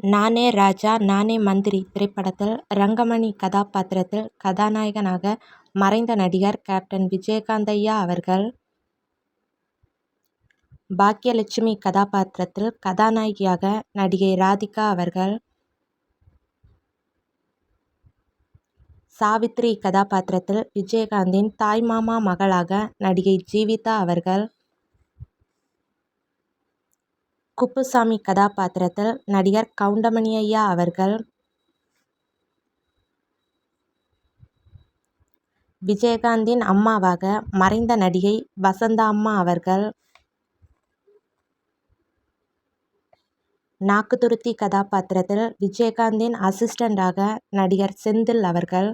நானே ராஜா நானே மந்திரி திரைப்படத்தில் ரங்கமணி கதாபாத்திரத்தில் கதாநாயகனாக மறைந்த நடிகர் கேப்டன் விஜயகாந்தையா அவர்கள். பாக்கியலட்சுமி கதாபாத்திரத்தில் கதாநாயகியாக நடிகை ராதிகா அவர்கள். சாவித்ரி கதாபாத்திரத்தில் விஜயகாந்தின் தாய்மாமா மகளாக நடிகை ஜீவிதா அவர்கள். குப்புசாமி கதாபாத்திரத்தில் நடிகர் கவுண்டமணி ஐயா அவர்கள் விஜயகாந்தின் அம்மாவாக மறைந்த நடிகை வசந்தா அம்மா அவர்கள் நாக்குதுருத்தி கதாபாத்திரத்தில் விஜயகாந்தின் அசிஸ்டண்டாக நடிகர் செந்தில் அவர்கள்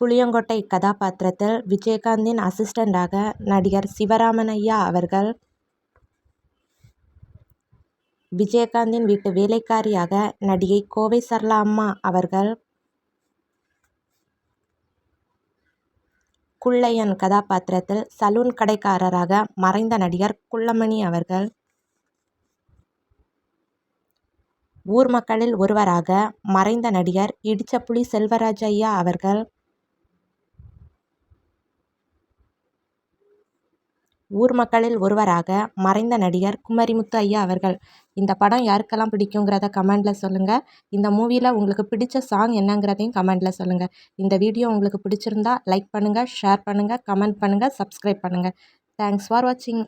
புளியங்கொட்டை கதாபாத்திரத்தில் விஜயகாந்தின் அசிஸ்டண்டாக நடிகர் சிவராமனையா அவர்கள் விஜயகாந்தின் வீட்டு வேலைக்காரியாக நடிகை கோவை சரளா அம்மா அவர்கள் குள்ளையன் கதாபாத்திரத்தில் சலூன் கடைக்காரராக மறைந்த நடிகர் குள்ளமணி அவர்கள் ஊர் மக்களில் ஒருவராக மறைந்த நடிகர் இடிச்சப்புலி செல்வராஜ் ஐயா அவர்கள் ஊர் மக்களில் ஒருவராக மறைந்த நடிகர் குமரிமுத்து ஐயா அவர்கள். இந்த படம் யாருக்கெல்லாம் பிடிக்குங்கிறத கமெண்டில் சொல்லுங்கள் இந்த மூவியில் உங்களுக்கு பிடிச்ச சாங் என்னங்கிறதையும் கமெண்டில் சொல்லுங்கள் இந்த வீடியோ உங்களுக்கு பிடிச்சிருந்தா லைக் பண்ணுங்கள் ஷேர் பண்ணுங்கள் கமெண்ட் பண்ணுங்கள் சப்ஸ்கிரைப் பண்ணுங்கள் தேங்க்ஸ் ஃபார் வாட்சிங்